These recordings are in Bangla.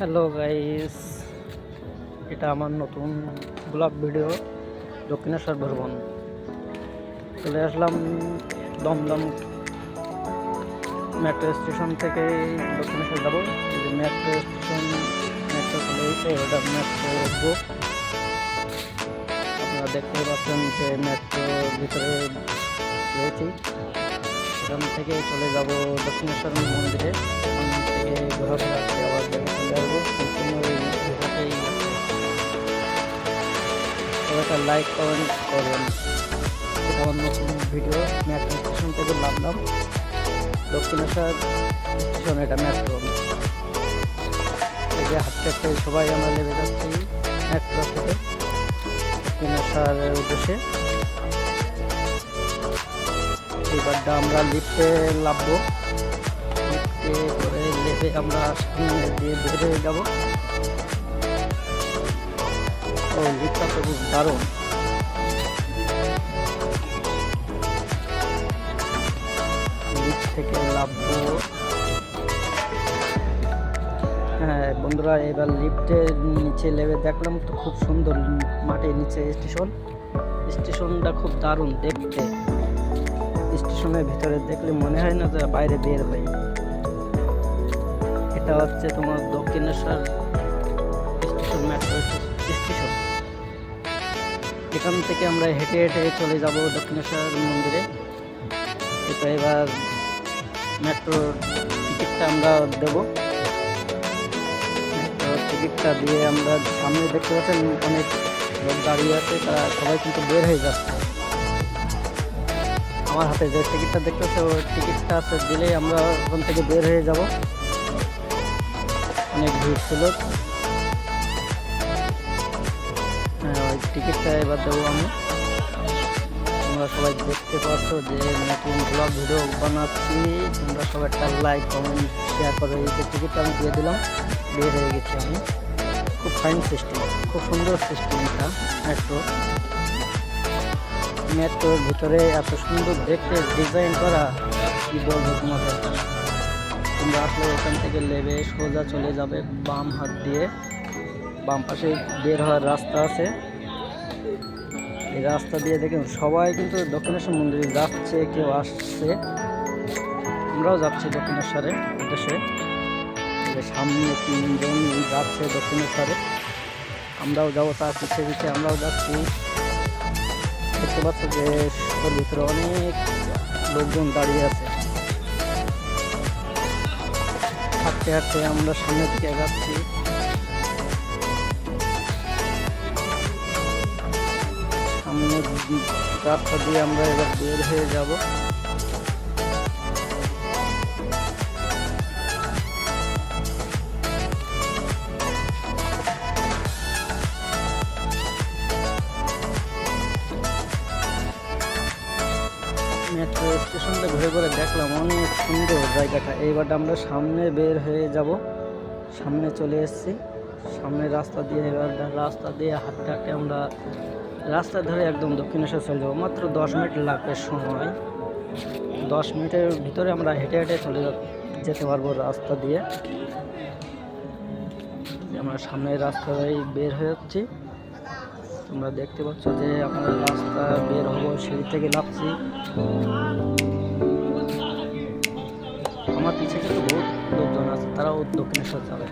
হ্যালো গাইস এটা আমার নতুন ব্লগ ভিডিও দক্ষিণেশ্বর ভ্রমণ। চলে আসলাম দমদম মেট্রো স্টেশন থেকে দক্ষিণেশ্বর যাব। মেট্রো স্টেশন মেট্রো চলে এসে ওটা মেট্রো উঠবো আপনারা দেখতে পাচ্ছেন যে মেট্রোর ভিতরে রয়েছি। এখান থেকে চলে যাব দক্ষিণেশ্বর মন্দিরে। ভিডিওটাই লাইক কমেন্ট করবেন। আমার নতুন ভিডিও মেট্রো স্টেশন থেকে নামলাম। দক্ষিণেশ্বর স্টেশন এটা মেট্রো এই যে হাঁটতে হাঁটতে সবাই আমরা নেমে যাচ্ছি মেট্রো থেকে দক্ষিণেশ্বরের উদ্দেশ্যে। এবারটা আমরা লিফটে নামবো। লিফটে করে লেপে আমরা সামনে দিয়ে হয়ে যাব। ও লিফটটা তো খুব দারুণ। লিফট থেকে নামবো। হ্যাঁ বন্ধুরা, এবার লিফটের নিচে লেবে দেখলাম তো খুব সুন্দর মাটির নিচে স্টেশন স্টেশনটা খুব দারুণ দেখতে। স্টেশনের ভিতরে দেখলে মনে হয় না যে বাইরে বের হই। এটা হচ্ছে তোমার দক্ষিণেশ্বর স্টেশন মেট্রো স্টেশন। এখান থেকে আমরা হেঁটে হেঁটে চলে যাব দক্ষিণেশ্বর মন্দিরে। এটা এবার মেট্রোর টিকিটটা আমরা দেব। টিকিটটা দিয়ে আমরা সামনে দেখতে পাচ্ছেন অনেক লোক দাঁড়িয়ে আছে, তারা সবাই কিন্তু বের হয়ে যাচ্ছে। আমার হাতে যে টিকিটটা দেখতেছে, ওই টিকিটটা দিলেই আমরা ওখান থেকে বের হয়ে যাব। অনেক ভিড় ছিল। হ্যাঁ ওই টিকিটটা এবার দেবো আমি। তোমরা সবাই দেখতে পাচ্ছ যে নতুন ব্লগ ভিডিও বানাচ্ছি। তোমরা সবাই একটা লাইক কমেন্ট শেয়ার করো। এই যে টিকিটটা আমি দিয়ে দিলাম, বের হয়ে গেছি আমি। খুব ফাইন সিস্টেম খুব সুন্দর সিস্টেম এটা মেট্রো মেট্রোর ভিতরে এত সুন্দর দেখতে ডিজাইন করা, কি বলব তোমাদের তোমরা আসলে ওখান থেকে লেবে, সোজা চলে যাবে বাম হাত দিয়ে। বাম পাশে বের হওয়ার রাস্তা আছে। এই রাস্তা দিয়ে দেখুন, সবাই কিন্তু দক্ষিণেশ্বর মন্দিরে যাচ্ছে, কেউ আসছে। আমরাও যাচ্ছি দক্ষিণেশ্বরে, উদ্দেশ্যে। সামনে তিনজন যাচ্ছে দক্ষিণেশ্বরে। আমরাও যাব, তার পিছিয়ে পিছিয়ে আমরাও যাচ্ছি। দেখতে পাচ্ছ যে ভিতরে অনেক লোকজন দাঁড়িয়ে আছে। হাঁটতে হাঁটতে আমরা সামনের দিকে যাচ্ছি সামনের রাস্তা দিয়ে আমরা এবার বের হয়ে যাব। স্টেশনটা ঘুরে ঘুরে দেখলাম, অনেক সুন্দর জায়গাটা। এইবার আমরা সামনে বের হয়ে যাব। সামনে চলে এসেছি। সামনে রাস্তা দিয়ে, এবার রাস্তা দিয়ে হাঁটতে হাঁটতে আমরা রাস্তা ধরে একদম দক্ষিণেশ্বর চলে যাব। মাত্র দশ মিনিট লাগবে সময়। দশ মিনিটের ভিতরে আমরা হেঁটে হেঁটে চলে যেতে পারব রাস্তা দিয়ে। আমরা সামনের রাস্তায় বের হয়ে যাচ্ছি। তোমরা দেখতে পাচ্ছ যে আমরা রাস্তা বের হব সেই থেকে নামছি। আমার পিছিয়ে কিন্তু বহুত লোকজন আছে, তারাও দক্ষিণেশ্বর যাবে।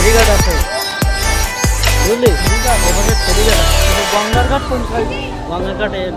ফেরিঘাট আছে বুঝলি এভাবে ফেরিঘাট আছে গঙ্গার ঘাট কোন সাইড গঙ্গার ঘাটের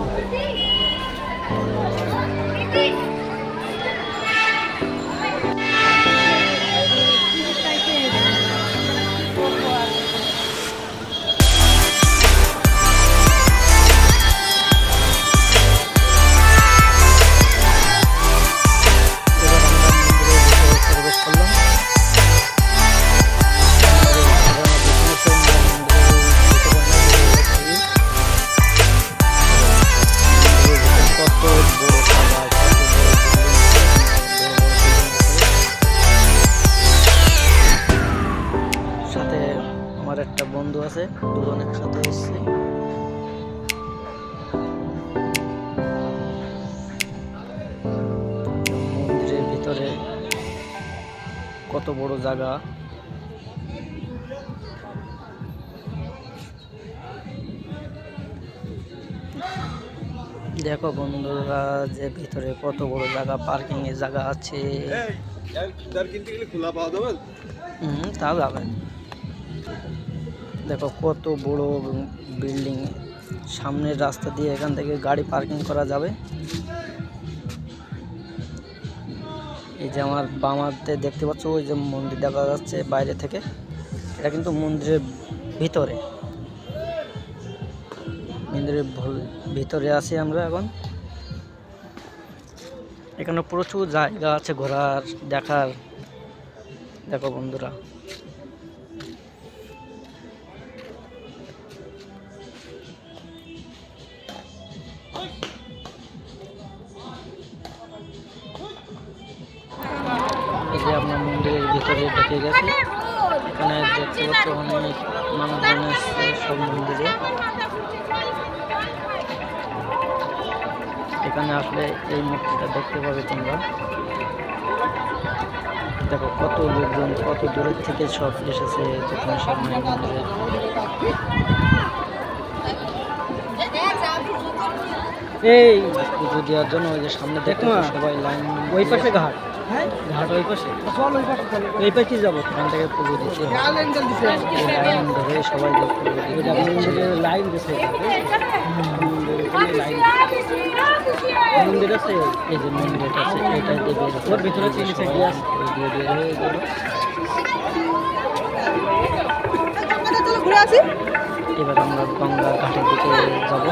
ভিতরে কত বড় জায়গা। দেখো বন্ধুরা, যে ভিতরে কত বড় জায়গা পার্কিং এর জায়গা আছে। হুম তা যাবে দেখো কত বড় বিল্ডিং সামনের রাস্তা দিয়ে এখান থেকে গাড়ি পার্কিং করা যাবে। এই যে আমার বামাতে দেখতে পাচ্ছ, ওই যে মন্দির দেখা যাচ্ছে বাইরে থেকে। এটা কিন্তু মন্দিরের ভিতরে। মন্দিরের ভিতরে আছি আমরা এখন। এখানে প্রচুর জায়গা আছে ঘোরার, দেখার। দেখো বন্ধুরা। যে আমরা মন্দিরের ভিতরে ঢুকে গেছে। এখানে দেখতে পাচ্ছি অনেক মানুষজন এসছে সব মন্দিরে। এখানে আসলে এই মূর্তিটা দেখতে পাবে তোমরা। দেখো কত লোকজন, কত দূরের থেকে সব এসেছে দোকানের সামনে মন্দিরে। এই। পুজো দেওয়ার জন্য ওই যে সামনে দেখো সবাই লাইন ওই পাশে ঘাট। ঘাট ওই পাশে। এই পাশে যাব। ওখান থেকে পুজো দিতে হবে। এই লাইন ধরে সবাই যে পুজো দিতে মন্দিরের লাইন দিছে মন্দির আছে? এই যে মন্দির আছে এটা দিয়ে বের ওর ভিতরে তিন সাইড দিয়ে বের হয়ে গেল। এবার আমরা গঙ্গার ঘাটের দিকে যাব।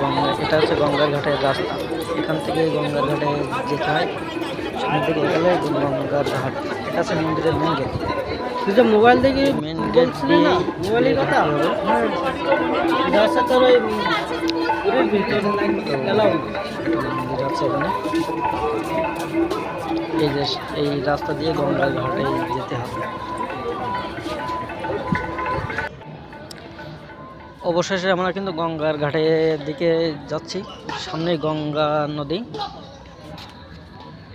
গঙ্গা এটা হচ্ছে গঙ্গার ঘাটের রাস্তা। এখান থেকে গঙ্গার ঘাটে যেতে হয়। সামনের দিকে গেলে গঙ্গার ঘাট। এটা হচ্ছে মন্দিরের মেন গেট তুই তো মোবাইল থেকে মেন গেট দিয়ে মোবাইলের কথা? রাস্তা তোর ওই ভিতরে গেলাম। মন্দির আছে এখানে। এই যে এই রাস্তা দিয়ে গঙ্গার ঘাটে যেতে অবশেষে আমরা কিন্তু গঙ্গার ঘাটের দিকে যাচ্ছি। সামনে গঙ্গা নদী।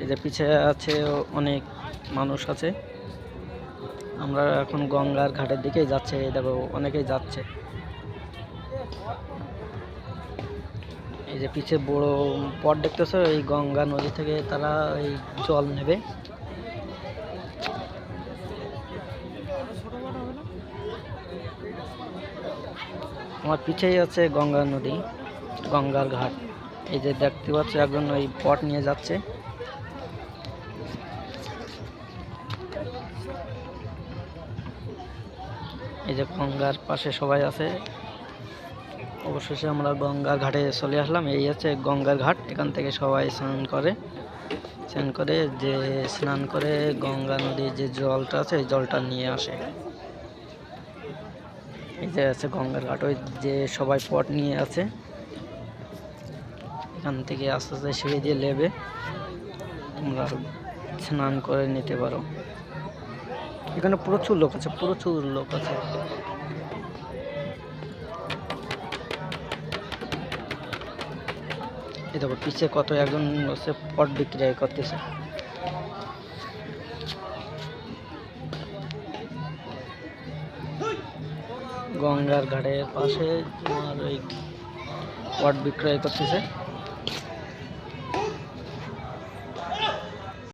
এই যে পিছে আছে অনেক মানুষ আছে। আমরা এখন গঙ্গার ঘাটের দিকে যাচ্ছে। দেখো, অনেকেই যাচ্ছে। এই যে পিছে বড় পট দেখতেছো, এই গঙ্গা নদী থেকে তারা এই জল নেবে। আমার পিছেই আছে গঙ্গা নদী, গঙ্গার ঘাট। এই যে দেখতে পাচ্ছ, একজন ওই পট নিয়ে যাচ্ছে। এই যে গঙ্গার পাশে সবাই আছে। অবশেষে আমরা গঙ্গার ঘাটে চলে আসলাম। এই হচ্ছে গঙ্গার ঘাট। এখান থেকে সবাই স্নান করে। স্নান করে যে, স্নান করে গঙ্গা নদীর যে জলটা আছে এই জলটা নিয়ে আসে। যে আছে গঙ্গার ঘাট, ওই যে সবাই পট নিয়ে আছে। এখান থেকে আস্তে আস্তে সিঁড়ি দিয়ে লেবে। তোমরা স্নান করে নিতে পারো। এখানে প্রচুর লোক আছে, প্রচুর লোক আছে। এই দেখো পিছিয়ে কত একজন হচ্ছে পট বিক্রয় করতেছে। গঙ্গার ঘাটের পাশে তোমার ওই পট বিক্রয় করতেছে।